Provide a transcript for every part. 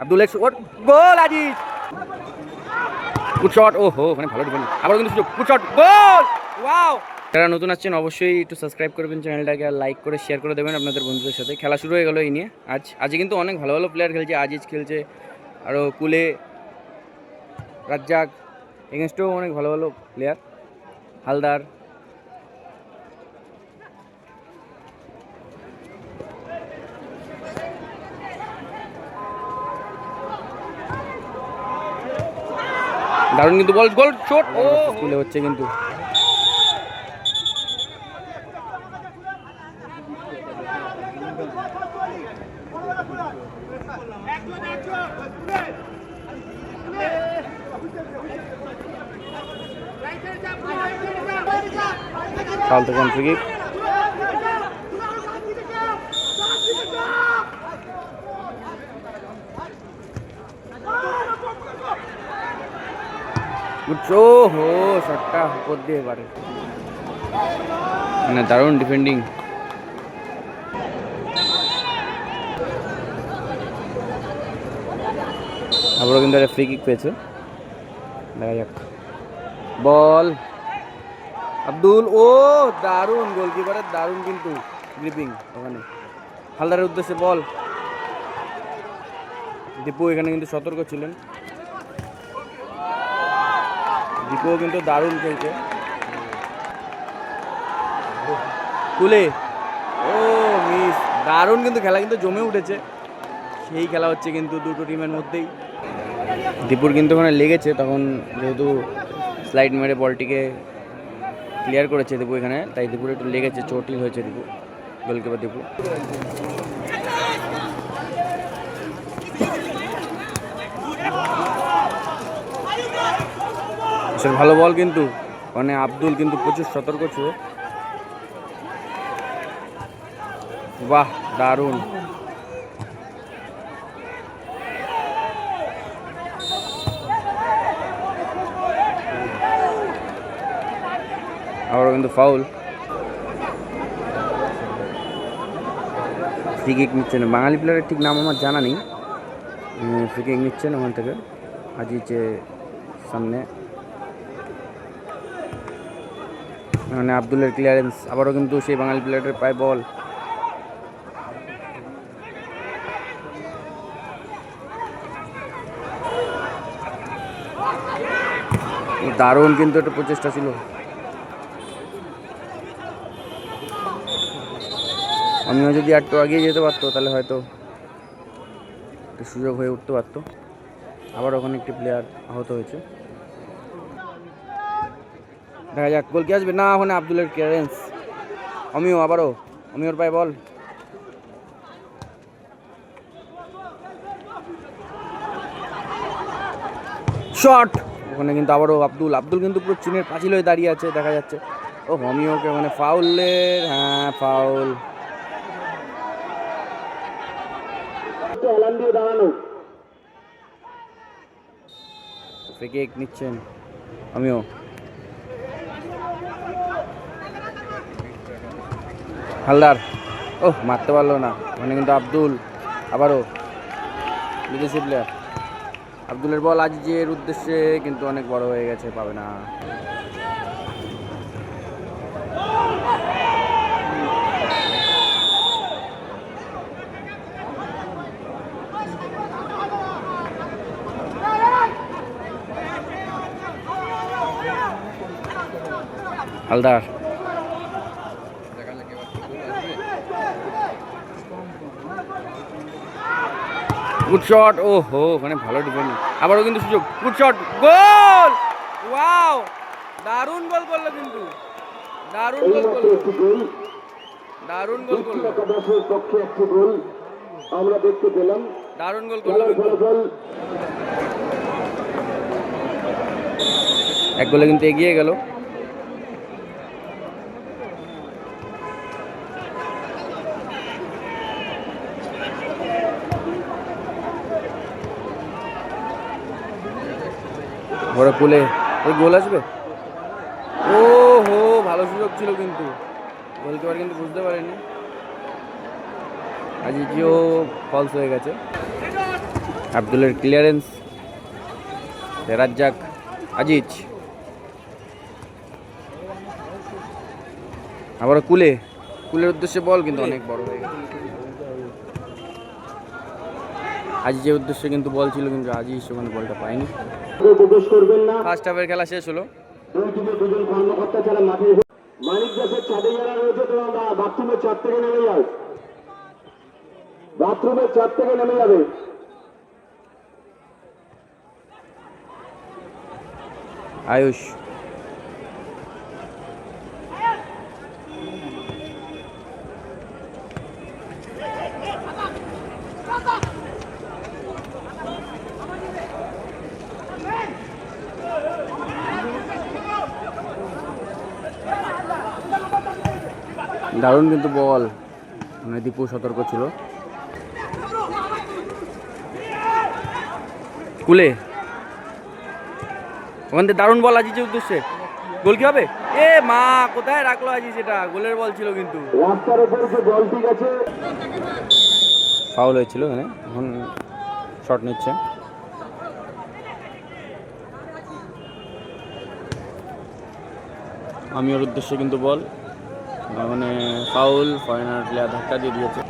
Abdul goal Aziz! Good shot ও হো ওখানে ভালো ডিফেন্ড আবার কিন্তু সুযোগ। Good shot goal! ওয়াও যারা নতুন আসছেন অবশ্যই একটু সাবস্ক্রাইব করবেন চ্যানেলটাকে আর লাইক করে শেয়ার করে দেবেন আপনাদের বন্ধুদের সাথে। খেলা শুরু হয়ে গেলো এই নিয়ে। আজ আজকে কিন্তু অনেক ভালো ভালো প্লেয়ার খেলছে। আজিজ খেলছে আরও কুলে রাজ্জাক এগেনস্টেও অনেক ভালো ভালো প্লেয়ার হালদার দারুণ কিন্তু বল গোল শট ও। স্কুলে হচ্ছে কিন্তু। ফাল থেকে হো শটটা উপর দিয়ে পারে মানে দারুণ ডিফেন্ডিং আবারও কিন্তু একটা ফ্রি কিক পেয়েছে। দেখা যাক। বল। আব্দুল ও দারুণ গোলকিপারের দারুণ কিন্তু গ্রিপিং ওখানে। হালদারের উদ্দেশ্যে বল। দীপু এখানে কিন্তু সতর্ক ছিলেন। দীপুও কিন্তু দারুণ খেলছে। কুলে, ও মিস, দারুণ কিন্তু খেলা, কিন্তু জমে উঠেছে। সেই খেলা হচ্ছে কিন্তু দুটো টিমের মধ্যেই। দীপুর কিন্তু ওখানে লেগেছে, তখন যেহেতু স্লাইড মেরে বলটিকে ক্লিয়ার করেছে দীপু এখানে, তাই দীপুর একটু লেগেছে, চোটই হয়েছে দীপু গোলকিপার দীপু। আসলে ভালো বল কিন্তু। মানে আব্দুল কিন্তু প্রচুর সতর্ক ছিল। বাহ, দারুণ। আবারও কিন্তু ফাউল ফ্রি কিক নিচ্ছেন। বাঙালি প্লেয়ারের ঠিক নাম আমার জানা নেই। ফ্রি কিক নিচ্ছেন ওখান থেকে। আজিজে সামনে। মানে আব্দুলের ক্লিয়ারেন্স আবারও কিন্তু সেই বাঙালি প্লেয়ারের পায় বল দারুণ কিন্তু একটা প্রচেষ্টা ছিল। আমিও যদি একটু এগিয়ে যেতে পারতো, তাহলে হয়তো একটা সুযোগ হয়ে উঠতে পারতো। আবার ওখানে একটি প্লেয়ার আহত হয়েছে। দেখা যাক গোল কি আসবে? না ওখানে আব্দুলের ক্লিয়ারেন্স অমিও আবারও। অমিওর পায়ে বল। শট ওখানে কিন্তু আবারও আব্দুল। আব্দুল কিন্তু পুরো চীনের পাঁচিল হয়ে দাঁড়িয়ে আছে, দেখা যাচ্ছে। ও অমিওকে মানে ফাউলের হ্যাঁ ফাউল নিচ্ছেন আমিও হালদার, ওহ, মারতে পারল না। মানে কিন্তু আব্দুল, আবারও বিদেশি প্লেয়ার আব্দুলের বল আজ আজিজের উদ্দেশ্যে কিন্তু অনেক বড় হয়ে গেছে, পাবে না। হালদার গুড শট ও হো ওখানে ভালো ডিফেন্ড আবারও কিন্তু সুযোগ। Good shot goal! ওয়াও দারুণ গোল করল কিন্তু। দারুণ গোল করল। দারুণ গোল করল। পক্ষে একটি গোল। আমরা দেখতে পেলাম। দারুণ গোল করল। এক গোলে কিন্তু এগিয়ে গেল। বড় কুলে ওই গোল আসবে? ও হো ভালো সুযোগ ছিল কিন্তু। গোলকিপার কিন্তু বুঝতে পারেনি। আজিজিও ফলস হয়ে গেছে। আব্দুলের ক্লিয়ারেন্স রাজ্জাক আজিজ। আবার কুলে। কুলের উদ্দেশ্যে বল কিন্তু অনেক বড় হয়ে গেছে। আজিজের উদ্দেশ্যে কিন্তু বল ছিল কিন্তু আজিজ ওখানে বলটা পায়নি। প্রবেশ করবেন না। ফার্স্ট হাফের খেলা শেষ হলো। দুজন কর্মকর্তা ছাড়া মাঠে মানিক দাসের ছাদে যারা রয়েছে তোমরা বাথরুমের ছাদ থেকে নেমে যাও বাথরুমের ছাদ থেকে নেমে যাবে। আয়ুষ। দারুণ কিন্তু বল। মানে দীপু সতর্ক ছিল। কুলে। ওখান থেকে দারুণ বল আজিজের উদ্দেশ্যে। গোল কি হবে? এ মা, কোথায় রাখল আজি সেটা গোলের বল ছিল কিন্তু। ফাউল হয়েছিল এখানে। এখন শট নিচ্ছে। আমি ওর উদ্দেশ্যে কিন্তু বল। মানে ফাউল ফরেনার প্লেয়ার ধাক্কা দিয়ে দিয়েছে।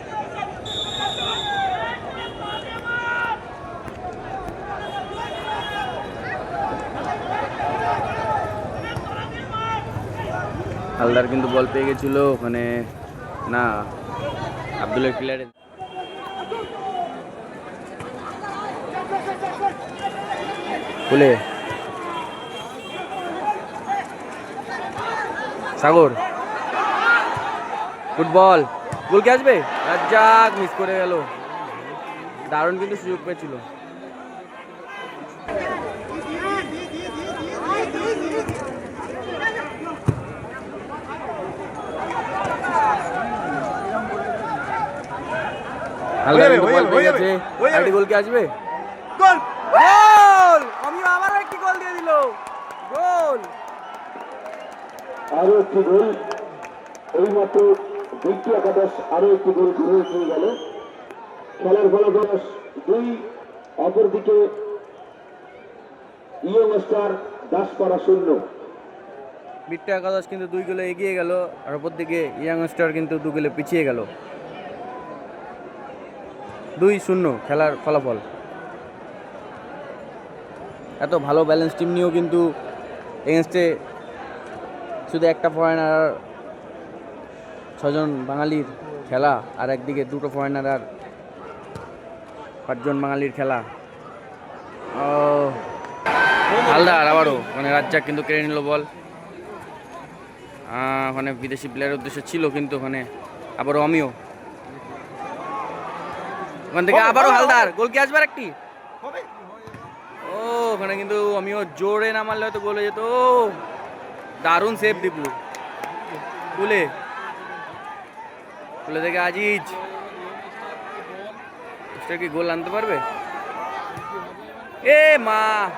হালদার কিন্তু বল পেয়ে গেছিল মানে না, আব্দুলের প্লেয়ারে খুলে। সাগর। ফুটবল। গোল কে আসবে? রাজ্জাক মিস করে গেল। দারুণ কিন্তু সুযোগ পেয়েছিল। হালকা যাবে, কিন্তু বল যাবে, পেয়ে যাবে, গেছে। যাবে। আরেকটি গোল কে আসবে? গোল! গোল! আমি আবার একটি গোল দিয়ে দিল। গোল! আরও একটি গোল। এইমাত্র দ্বিতীয় একাদশ আরও একটি গোল করে গেল। খেলার ফলাফল দুই, অপরদিকে ইয়ং স্টার দাসপাড়া শূন্য। বিট্টা একাদশ কিন্তু দুই গোলে এগিয়ে গেল আর ওপর দিকে ইয়াং স্টার কিন্তু দু গোলে পিছিয়ে গেল। দুই শূন্য খেলার ফলাফল। এত ভালো ব্যালেন্স টিম নিয়েও কিন্তু এগেনস্টে শুধু একটা ফরেনার আর ছজন বাঙালির খেলা আর একদিকে দুটো ফরেনার আর পাঁচজন বাঙালির খেলা। ও হালদার আবারও মানে রাজ্জাক কিন্তু কেড়ে নিল বল। ওখানে বিদেশি প্লেয়ারের উদ্দেশ্য ছিল কিন্তু ওখানে আবারও আমিও। ওখান থেকে আবারও হালদার গোল কি আসবার একটি? ও ওখানে কিন্তু আমিও জোরে না মারলে হয়তো গোলে যেত। ও, দারুণ সেফ দীপু কুলে কুলে থেকে আজিজ। কি গোল আনতে পারবে? এ মা!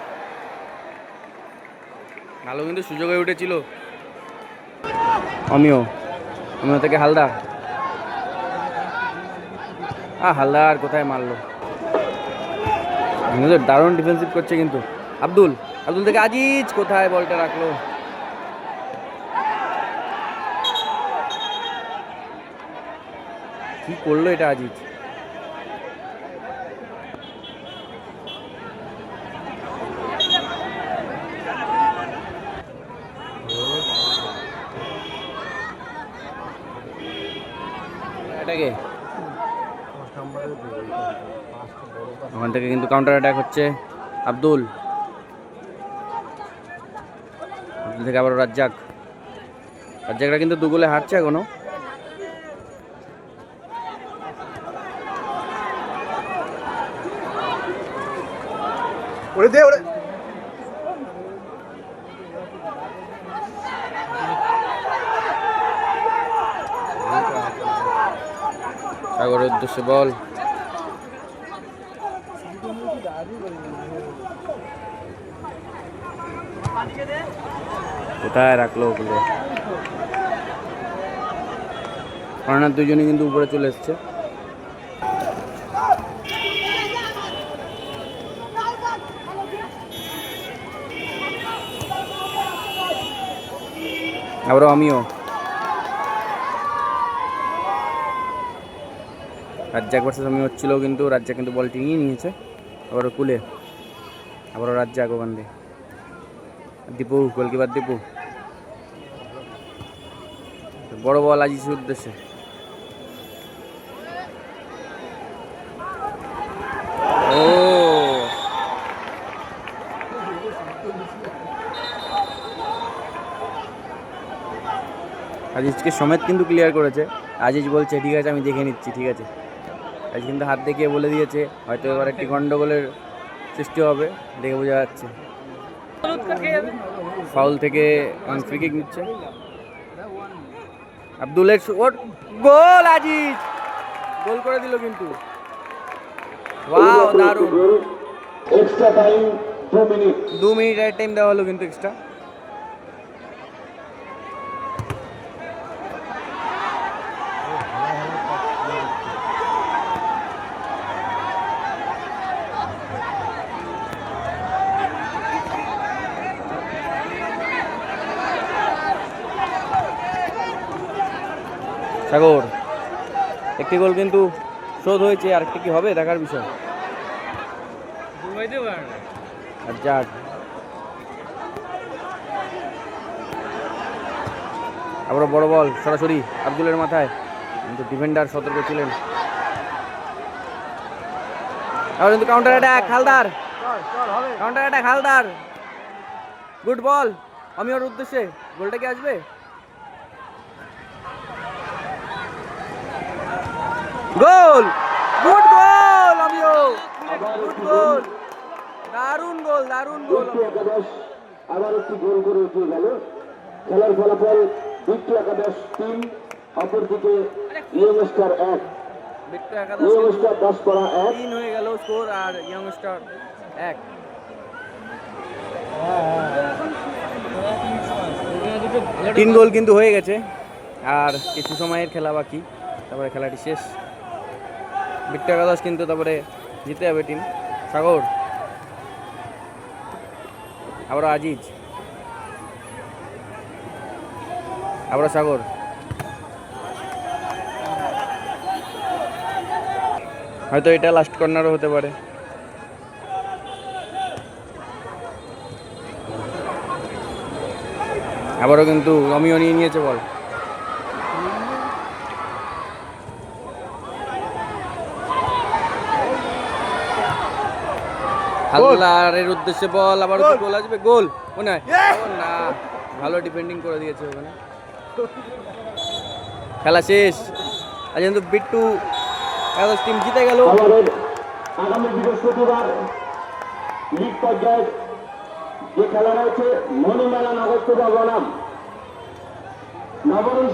ভালো কিন্তু সুযোগ হয়ে উঠেছিল। আমিও আমিও থেকে হালদার। আ, হালদার কোথায় মারলো? দারুণ ডিফেন্সিভ করছে কিন্তু। আব্দুল আব্দুল থেকে আজিজ কোথায় বলটা রাখল? কি করল এটা আজিজ ওখান থেকে কিন্তু কাউন্টার অ্যাটাক হচ্ছে। আব্দুল। আব্দুল থেকে আবার রাজ্জাক। রাজ্জাকরা কিন্তু দুগুলে হারছে এখনও। ওরে দে, ওরে। সাগরের উদ্দেশ্যে বল। কোথায় রাখল ওগুলো? কর্নার দুজনই কিন্তু উপরে চলে এসছে। আবারও আমিও। রাজ্জাক ভার্সেস আমি হচ্ছিল কিন্তু, রাজ্জাক কিন্তু বলটি নিয়ে নিয়েছে। আবারও কুলে। আবারও রাজ্জাক ওখান দিয়ে। দীপু গোলকিপার দীপু। বড় বল আজিজের উদ্দেশ্যে। আজিজকে সমেত কিন্তু ক্লিয়ার করেছে। আজিজ বলছে ঠিক আছে আমি দেখে নিচ্ছি ঠিক আছে। আজ কিন্তু হাত দেখিয়ে বলে দিয়েছে হয়তো এবার একটি গন্ডগোলের সৃষ্টি হবে। দেখে বোঝা যাচ্ছে। ফাউল থেকে ফ্রি কিক নিচ্ছে। আব্দুলের গোল আজিজ গোল করে দিল কিন্তু। ওয়াও দারুণ। এক্সট্রা টাইম দু মিনিট দু মিনিট টাইম দেওয়া হলো কিন্তু এক্সট্রা সাগর। একটি গোল কিন্তু শোধ হয়েছে আর একটি কি হবে দেখার বিষয়। আর যাক আবার বড় বল, সরাসরি আব্দুলের মাথায়। কিন্তু ডিফেন্ডার সতর্ক ছিলেন। কিন্তু counter attack Haldar counter attack Haldar good ball আমি ওর উদ্দেশ্যে। গোলটা কি আসবে? গোল। গুড গোল আমিও। Good goal. দারুণ গোল দারুণ গোল একাদশ আবার একটি গোল করে উঠে গেল। খেলার ফলাফল দ্বিতীয় একাদশ তিন অপরদিকে ইয়ং স্টার এক। বিট্টু একাদশ ইয়ং কিন্তু দশ করা এক। তিন হয়ে গেল স্কোর আর ইয়ং স্টার এক। তিন গোল কিন্তু হয়ে গেছে আর কিছু সময়ের খেলা বাকি। তারপরে খেলাটি শেষ। বিট্টু একাদশ কিন্তু তারপরে জিতে যাবে টিম সাগর। আবার আজিজ। আবার সাগর। হয়তো এটা লাস্ট কর্নারও হতে পারে। আবারও কিন্তু রমিও নিয়ে নিয়েছে বল হাল্লারের উদ্দেশ্যে বল আবার গোল আসবে? গোল। মনে হয়? না ভালো ডিফেন্ডিং করে দিয়েছে ওখানে। খেলা শেষ। আজ কিন্তু বিট্টু একাদশ টিম জিতে গেল। আগামী বৃহস্পতিবার লিগ পর্যায়ে যে খেলা রয়েছে মণিমেলা নগর বনাম। নবরণ